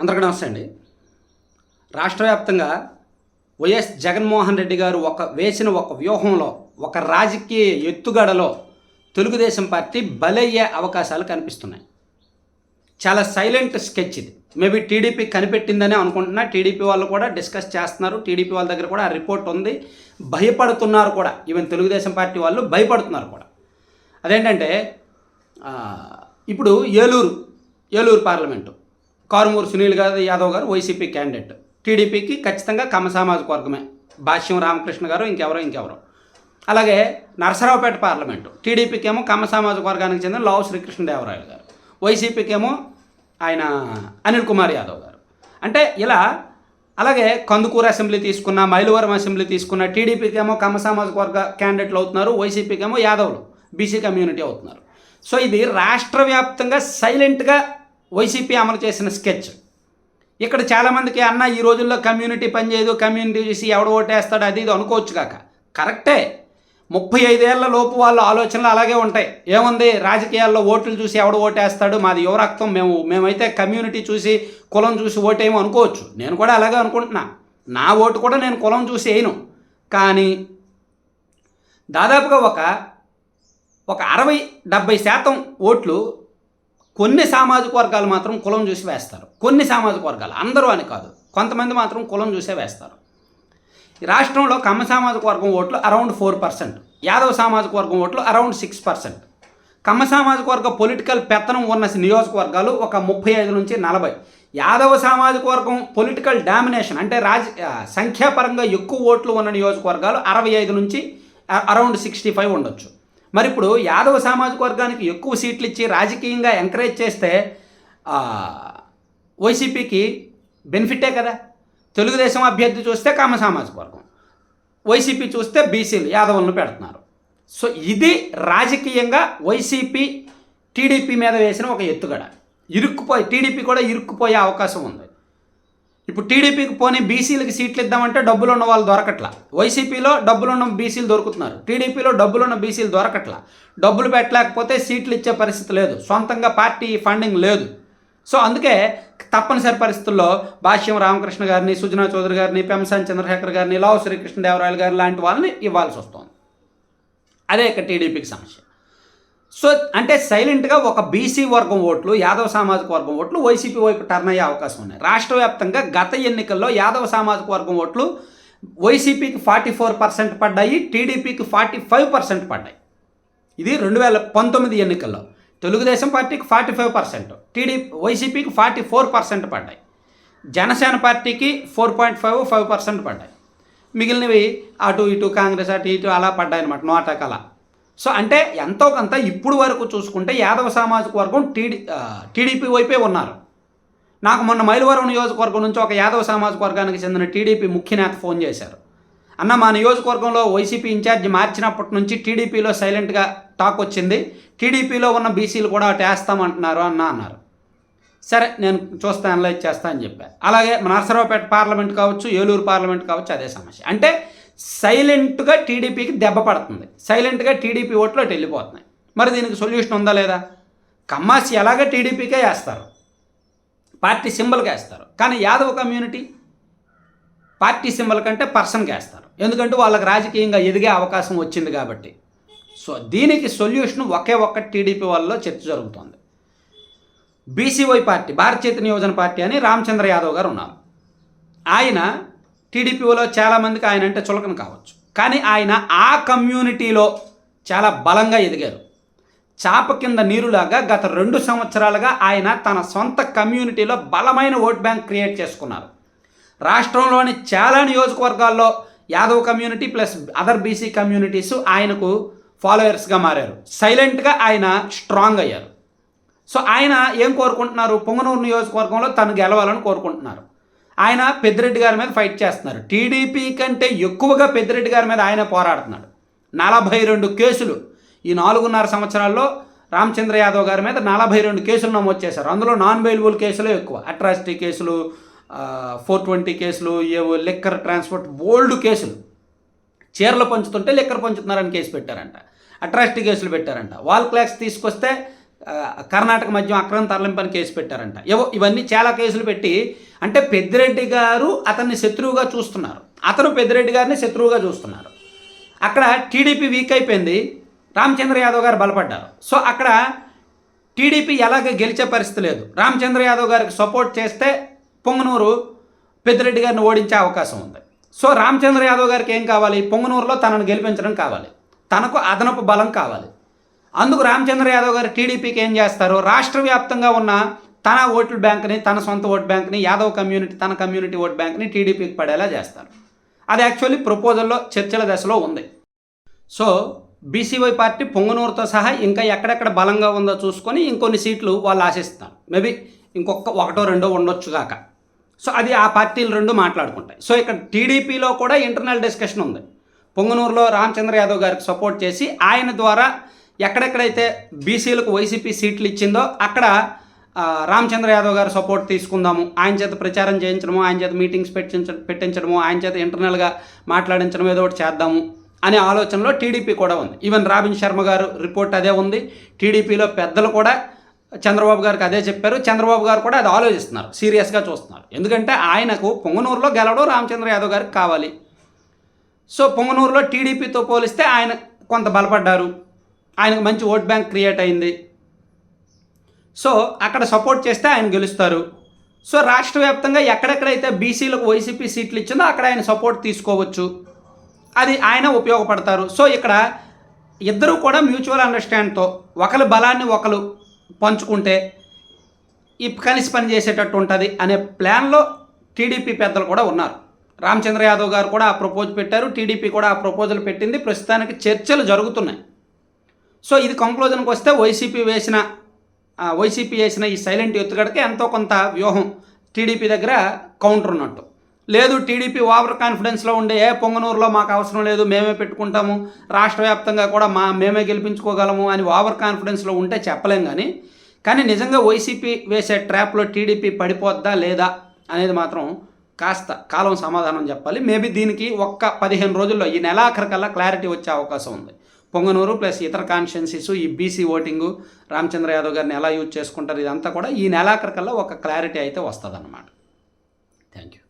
అందరికీ నమస్తే అండి. రాష్ట్ర వ్యాప్తంగా వైఎస్ జగన్మోహన్ రెడ్డి గారు ఒక వేసిన ఒక వ్యూహంలో ఒక రాజకీయ ఎత్తుగడలో తెలుగుదేశం పార్టీ బలయ్యే అవకాశాలు కనిపిస్తున్నాయి. చాలా సైలెంట్ స్కెచ్ ఇది. మేబీ టీడీపీ కనిపెట్టిందని అనుకుంటున్నా. టీడీపీ వాళ్ళు కూడా డిస్కస్ చేస్తున్నారు. టీడీపీ వాళ్ళ దగ్గర కూడా ఆ రిపోర్ట్ ఉంది. భయపడుతున్నారు కూడా. ఈవెన్ తెలుగుదేశం పార్టీ వాళ్ళు భయపడుతున్నారు కూడా. అదేంటంటే ఇప్పుడు ఏలూరు ఏలూరు పార్లమెంటు. కారుమూరు సునీల్ గారు యాదవ్ గారు వైసీపీ క్యాండిడేట్. టీడీపీకి ఖచ్చితంగా కమ సామాజిక వర్గమే. భాష్యం రామకృష్ణ గారు ఇంకెవరో ఇంకెవరో. అలాగే నరసరావుపేట పార్లమెంటు. టీడీపీకి ఏమో సామాజిక వర్గానికి చెందిన లావు శ్రీకృష్ణదేవరాయలు గారు. వైసీపీకి ఏమో ఆయన అనిల్ కుమార్ యాదవ్ గారు. అంటే ఇలా అలాగే కందుకూరు అసెంబ్లీ తీసుకున్న మైలవరం అసెంబ్లీ తీసుకున్న టీడీపీకి ఏమో సామాజిక వర్గ క్యాండిడేట్లు అవుతున్నారు. వైసీపీకి ఏమో బీసీ కమ్యూనిటీ అవుతున్నారు. సో ఇది రాష్ట్ర వ్యాప్తంగా సైలెంట్గా వైసీపీ అమలు చేసిన స్కెచ్. ఇక్కడ చాలామందికి అన్న ఈ రోజుల్లో కమ్యూనిటీ పనిచేయదు కమ్యూనిటీ చూసి ఎవడు ఓటేస్తాడు? అది ఇది అనుకోవచ్చు కాక. కరెక్టే. ముప్పై ఐదేళ్ళ లోపు వాళ్ళ ఆలోచనలు అలాగే ఉంటాయి. ఏముంది? రాజకీయాల్లో ఓట్లు చూసి ఎవడు ఓటేస్తాడు? మాది యువరక్తం మేము మేమైతే కమ్యూనిటీ చూసి కులం చూసి ఓటేమో అనుకోవచ్చు. నేను కూడా అలాగే అనుకుంటున్నా. నా ఓటు కూడా నేను కులం చూసి వేయను. కానీ దాదాపుగా ఒక ఒక అరవై డెబ్బై శాతం ఓట్లు కొన్ని సామాజిక వర్గాలు మాత్రం కులం చూసి వేస్తారు. కొన్ని సామాజిక వర్గాలు అందరూ అని కాదు. కొంతమంది మాత్రం కులం చూసే వేస్తారు. ఈ రాష్ట్రంలో కమ్మ సామాజిక వర్గం ఓట్లు అరౌండ్ ఫోర్ పర్సెంట్. యాదవ సామాజిక వర్గం ఓట్లు అరౌండ్ సిక్స్ పర్సెంట్. కమ్మ సామాజిక వర్గ పొలిటికల్ పెత్తనం ఉన్న నియోజకవర్గాలు ఒక ముప్పై ఐదు నుంచి నలభై. యాదవ సామాజిక వర్గం పొలిటికల్ డామినేషన్ అంటే రాజ సంఖ్యాపరంగా ఎక్కువ ఓట్లు ఉన్న నియోజకవర్గాలు అరవై ఐదు నుంచి అరౌండ్ సిక్స్టీ ఫైవ్ ఉండొచ్చు. మరి ఇప్పుడు యాదవ సామాజిక వర్గానికి ఎక్కువ సీట్లు ఇచ్చి రాజకీయంగా ఎంకరేజ్ చేస్తే వైసీపీకి బెనిఫిటే కదా. తెలుగుదేశం అభ్యర్థి చూస్తే కామ సామాజిక వర్గం వైసీపీ చూస్తే బీసీలు యాదవులను పెడుతున్నారు. సో ఇది రాజకీయంగా వైసీపీ టీడీపీ మీద వేసిన ఒక ఎత్తుగడ. ఇరుక్కుపోయి టీడీపీ కూడా ఇరుక్కుపోయే అవకాశం ఉంది. ఇప్పుడు టీడీపీకి పోనీ బీసీలకి సీట్లు ఇద్దామంటే డబ్బులు ఉన్న వాళ్ళు దొరకట్లా. వైసీపీలో డబ్బులున్న బీసీలు దొరుకుతున్నారు. టీడీపీలో డబ్బులు ఉన్న బీసీలు దొరకట్లా. డబ్బులు పెట్టలేకపోతే సీట్లు ఇచ్చే పరిస్థితి లేదు. సొంతంగా పార్టీ ఫండింగ్ లేదు. సో అందుకే తప్పనిసరి పరిస్థితుల్లో భాష్యం రామకృష్ణ గారిని సుజనా చౌదరి గారిని పెంసాని చంద్రశేఖర్ గారిని లావు శ్రీకృష్ణదేవరాయలు గారి లాంటి వాళ్ళని ఇవ్వాల్సి వస్తుంది. అదే ఇక్కడ టీడీపీకి సమస్య. సో అంటే సైలెంట్గా ఒక బీసీ వర్గం ఓట్లు యాదవ సామాజిక వర్గం ఓట్లు వైసీపీ వైపు టర్న్ అయ్యే అవకాశం ఉన్నాయి. రాష్ట్ర వ్యాప్తంగా గత ఎన్నికల్లో యాదవ సామాజిక వర్గం ఓట్లు వైసీపీకి ఫార్టీ ఫోర్ పర్సెంట్ పడ్డాయి టీడీపీకి ఫార్టీ ఫైవ్ పర్సెంట్ పడ్డాయి. ఇది రెండు వేల పంతొమ్మిది ఎన్నికల్లో. తెలుగుదేశం పార్టీకి ఫార్టీ ఫైవ్ పర్సెంట్ టీడీపీ వైసీపీకి ఫార్టీ ఫోర్ పర్సెంట్ పడ్డాయి. జనసేన పార్టీకి four point five five percent పడ్డాయి. మిగిలినవి అటు ఇటు కాంగ్రెస్ అటు ఇటు అలా పడ్డాయి అనమాట నోటాక్ అలా సో అంటే ఎంతో కొంత ఇప్పుడు వరకు చూసుకుంటే యాదవ సామాజిక వర్గం టీడీ టీడీపీ వైపే ఉన్నారు. నాకు మొన్న మైలవరం నియోజకవర్గం నుంచి ఒక యాదవ సామాజిక వర్గానికి చెందిన టీడీపీ ముఖ్య నేత ఫోన్ చేశారు. అన్న మా నియోజకవర్గంలో వైసీపీ ఇన్ఛార్జ్ మార్చినప్పటి నుంచి టీడీపీలో సైలెంట్గా టాక్ వచ్చింది. టీడీపీలో ఉన్న బీసీలు కూడా అటు వేస్తామంటున్నారు అన్న అన్నారు. సరే నేను చూస్తా అనలైజ్ చేస్తా అని చెప్పాను అలాగే నర్సరావుపేట పార్లమెంట్ కావచ్చు ఏలూరు పార్లమెంట్ కావచ్చు అదే సమస్య. అంటే సైలెంట్గా టీడీపీకి దెబ్బ పడుతుంది. సైలెంట్గా టీడీపీ ఓట్లు అటు వెళ్ళిపోతున్నాయి. మరి దీనికి సొల్యూషన్ ఉందా లేదా? కమ్మాసి ఎలాగ టీడీపీకే వేస్తారు? పార్టీ సింబల్కి వేస్తారు. కానీ యాదవ్ కమ్యూనిటీ పార్టీ సింబల్ కంటే పర్సన్కి వేస్తారు. ఎందుకంటే వాళ్ళకి రాజకీయంగా ఎదిగే అవకాశం వచ్చింది కాబట్టి. సో దీనికి సొల్యూషన్ ఒకే ఒక్క టీడీపీ వాళ్ళలో చర్చ జరుగుతోంది. బీసీవై పార్టీ భారత నియోజన పార్టీ అని రామచంద్ర యాదవ్ గారు ఉన్నారు. ఆయన టీడీపీలో చాలామందికి ఆయన అంటే చులకన కావచ్చు. కానీ ఆయన ఆ కమ్యూనిటీలో చాలా బలంగా ఎదిగారు. చాప కింద నీరులాగా గత రెండు సంవత్సరాలుగా ఆయన తన సొంత కమ్యూనిటీలో బలమైన ఓట్ బ్యాంక్ క్రియేట్ చేసుకున్నారు. రాష్ట్రంలోని చాలా నియోజకవర్గాల్లో Yadav community plus other BC communities ఆయనకు ఫాలోయర్స్గా మారారు. సైలెంట్గా ఆయన స్ట్రాంగ్ అయ్యారు. సో ఆయన ఏం కోరుకుంటున్నారు? పొంగనూరు నియోజకవర్గంలో తను గెలవాలని కోరుకుంటున్నారు. ఆయన పెద్దిరెడ్డి గారి మీద ఫైట్ చేస్తున్నారు. టీడీపీ కంటే ఎక్కువగా పెద్దిరెడ్డి గారి మీద ఆయన పోరాడుతున్నాడు నలభై రెండు కేసులు ఈ నాలుగున్నర సంవత్సరాల్లో రామచంద్ర యాదవ్ గారి మీద నలభై రెండు కేసులు నమోదు చేశారు. అందులో నాన్ బెయిలబుల్ కేసులే ఎక్కువ. అట్రాసిటీ కేసులు ఫోర్ ట్వంటీ కేసులు ఏవో లిక్కర్ ట్రాన్స్పోర్ట్ బోల్డ్ కేసులు. చీరలు పంచుతుంటే లిక్కర్ పంచుతున్నారని కేసు పెట్టారంట. అట్రాసిటీ కేసులు పెట్టారంట. వాల్ క్లాక్స్ తీసుకొస్తే కర్ణాటక మద్యం అక్రమ తరలింపని కేసు పెట్టారంట. ఏవో ఇవన్నీ చాలా కేసులు పెట్టి అంటే పెద్దిరెడ్డి గారు అతన్ని శత్రువుగా చూస్తున్నారు. అతను పెద్దిరెడ్డి గారిని శత్రువుగా చూస్తున్నారు. అక్కడ టీడీపీ వీక్ అయిపోయింది. రామచంద్ర యాదవ్ గారు బలపడ్డారు. సో అక్కడ టీడీపీ ఎలాగ గెలిచే పరిస్థితి లేదు. రామచంద్ర యాదవ్ గారికి సపోర్ట్ చేస్తే పొంగనూరు పెద్దిరెడ్డి గారిని ఓడించే అవకాశం ఉంది. సో రామచంద్ర యాదవ్ గారికి ఏం కావాలి? పొంగనూరులో తనను గెలిపించడం కావాలి. తనకు అదనపు బలం కావాలి. అందుకు రామచంద్ర యాదవ్ గారు టీడీపీకి ఏం చేస్తారు? రాష్ట్ర వ్యాప్తంగా ఉన్న తన ఓట్ల బ్యాంక్ని తన సొంత ఓట్ బ్యాంక్ని యాదవ్ కమ్యూనిటీ తన కమ్యూనిటీ ఓట్ బ్యాంక్ని టీడీపీకి పడేలా చేస్తారు. అది యాక్చువల్లీ ప్రపోజల్లో చర్చల దశలో ఉంది. సో బీసీవై పార్టీ పొంగనూరుతో సహా ఇంకా ఎక్కడెక్కడ బలంగా ఉందో చూసుకొని ఇంకొన్ని సీట్లు వాళ్ళు ఆశిస్తారు. మేబీ ఇంకొక ఒకటో రెండో ఉండొచ్చు కాక సో అది ఆ పార్టీలు రెండు మాట్లాడుకుంటాయి. సో ఇక్కడ టీడీపీలో కూడా ఇంటర్నల్ డిస్కషన్ ఉంది. పొంగనూరులో రామచంద్ర యాదవ్ గారికి సపోర్ట్ చేసి ఆయన ద్వారా ఎక్కడెక్కడైతే బీసీలకు వైసీపీ సీట్లు ఇచ్చిందో అక్కడ రామచంద్ర యాదవ్ గారు సపోర్ట్ తీసుకుందాము. ఆయన చేత ప్రచారం చేయించడము ఆయన చేత మీటింగ్స్ పెట్టించ పెట్టించడము ఆయన చేత ఇంటర్నల్గా మాట్లాడించడం ఏదో ఒకటి చేద్దాము అనే ఆలోచనలో టీడీపీ కూడా ఉంది. ఈవెన్ రాబిన్ శర్మ గారు రిపోర్ట్ అదే ఉంది. టీడీపీలో పెద్దలు కూడా చంద్రబాబు గారికి అదే చెప్పారు. చంద్రబాబు గారు కూడా అది ఆలోచిస్తున్నారు. సీరియస్గా చూస్తున్నారు. ఎందుకంటే ఆయనకు పొంగనూరులో గెలవడం రామచంద్ర యాదవ్ గారికి కావాలి. సో పొంగనూరులో టీడీపీతో పోలిస్తే ఆయన కొంత బలపడ్డారు. ఆయనకు మంచి ఓట్ బ్యాంక్ క్రియేట్ అయింది. సో అక్కడ సపోర్ట్ చేస్తే ఆయన గెలుస్తారు. సో రాష్ట్ర వ్యాప్తంగా ఎక్కడెక్కడైతే బీసీలకు వైసీపీ సీట్లు ఇచ్చిందో అక్కడ ఆయన సపోర్ట్ తీసుకోవచ్చు. అది ఆయన ఉపయోగపడతారు. సో ఇక్కడ ఇద్దరు కూడా మ్యూచువల్ అండర్స్టాండ్తో ఒకరి బలాన్ని ఒకరు పంచుకుంటే ఈ కలిసి పని చేసేటట్టు ఉంటుంది అనే ప్లాన్లో టీడీపీ పెద్దలు కూడా ఉన్నారు. రామచంద్ర యాదవ్ గారు కూడా ఆ ప్రపోజ్ పెట్టారు. టీడీపీ కూడా ఆ ప్రపోజల్ పెట్టింది. ప్రస్తుతానికి చర్చలు జరుగుతున్నాయి. సో ఇది కంక్లూజన్కి వస్తే వైసీపీ వేసిన వైసీపీ వేసిన ఈ సైలెంట్ ఎత్తుగడకే ఎంతో కొంత వ్యూహం. టీడీపీ దగ్గర కౌంటర్ ఉన్నట్టు. లేదు టీడీపీ ఓవర్ కాన్ఫిడెన్స్లో ఉండే ఏ పొంగనూరులో మాకు అవసరం లేదు మేమే పెట్టుకుంటాము రాష్ట్ర వ్యాప్తంగా కూడా మా మేమే గెలిపించుకోగలము అని ఓవర్ కాన్ఫిడెన్స్లో ఉంటే చెప్పలేం కానీ కానీ నిజంగా వైసీపీ వేసే ట్రాప్లో టీడీపీ పడిపోద్దా లేదా అనేది మాత్రం కాస్త కాలం సమాధానం చెప్పాలి. మేబీ దీనికి ఒక్క పదిహేను రోజుల్లో ఈ నెలాఖరికల్లా క్లారిటీ వచ్చే అవకాశం ఉంది. పొంగనూరు ప్లస్ ఇతర కాన్షియన్సీస్ ఈ బీసీ ఓటింగు రామచంద్ర యాదవ్ గారిని ఎలా యూజ్ చేసుకుంటారు ఇదంతా కూడా ఈ నెలాఖరికల్లా ఒక క్లారిటీ అయితే వస్తుంది అన్నమాట థ్యాంక్ యూ